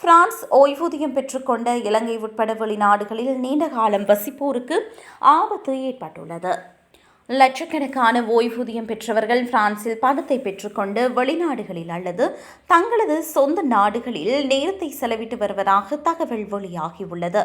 France ஓய்வூதியம் பெற்றுக்கொண்ட இலங்கை உட்பட வெளிநாடுகளில் நீண்ட காலம் வசிப்போருக்கு ஆபத்து ஏற்பட்டுள்ளது. லட்சக்கணக்கான ஓய்வூதியம் பெற்றவர்கள் பிரான்சில் பணத்தை பெற்றுக்கொண்டு வெளிநாடுகளில் அல்லது தங்களது சொந்த நாடுகளில் நேரத்தை செலவிட்டு வருவதாக தகவல் வெளியாகியுள்ளது.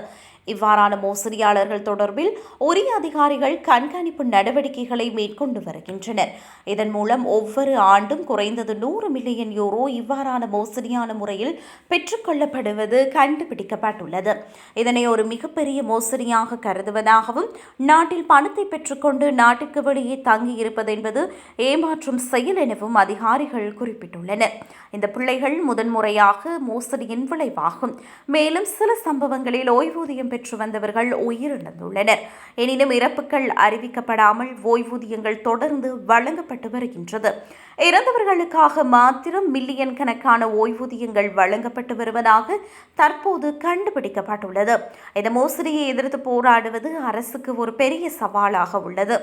இவ்வாறான மோசடியாளர்கள் தொடர்பில் உரிய அதிகாரிகள் கண்காணிப்பு நடவடிக்கைகளை மேற்கொண்டு வருகின்றனர். இதன் மூலம் ஒவ்வொரு ஆண்டும் குறைந்தது நூறு மில்லியன் யூரோ இவ்வாறான மோசடியான முறையில் பெற்றுக்கொள்ளப்படுவது கண்டுபிடிக்கப்பட்டுள்ளது. இதனை ஒரு மிகப்பெரிய மோசடியாக கருதுவதாகவும் நாட்டில் பணத்தை பெற்றுக்கொண்டு நாட்டிற்கு வெளியே தங்கியிருப்பது என்பது ஏமாற்றும் செயல் எனவும் அதிகாரிகள் குறிப்பிட்டுள்ளனர். இந்த பிள்ளைகள் முதன்முறையாக மோசடியின் விளைவாகும். மேலும் சில சம்பவங்களில் ஓய்வூதியம் பெற்று வந்தவர்கள் உயிரிழந்துள்ளனர். எனினும் இறப்புகள் அறிவிக்கப்படாமல் ஓய்வூதியங்கள் தொடர்ந்து வழங்கப்பட்டு வருகின்றது. இறந்தவர்களுக்காக மாத்திரம் மில்லியன் கணக்கான ஓய்வூதியங்கள் வழங்கப்பட்டு வருவதாக தற்போது கண்டுபிடிக்கப்பட்டுள்ளது. இந்த மோசடியை எதிர்த்து போராடுவது அரசுக்கு ஒரு பெரிய சவாலாக உள்ளது.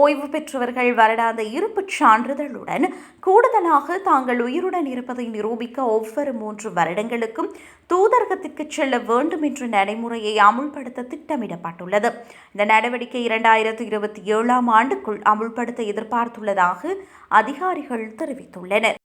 ஓய்வு பெற்றவர்கள் வருடாந்த இருப்புச் சான்றிதழுடன் கூடுதலாக தாங்கள் உயிருடன் இருப்பதை நிரூபிக்க ஒவ்வொரு மூன்று வருடங்களுக்கும் தூதரகத்திற்கு செல்ல வேண்டும் என்ற நடைமுறையை அமுல்படுத்த திட்டமிடப்பட்டுள்ளது. இந்த நடவடிக்கை இரண்டாயிரத்து இருபத்தி ஏழாம் ஆண்டுக்குள் அமுல்படுத்த எதிர்பார்த்துள்ளதாக அதிகாரிகள் தெரிவித்துள்ளனர்.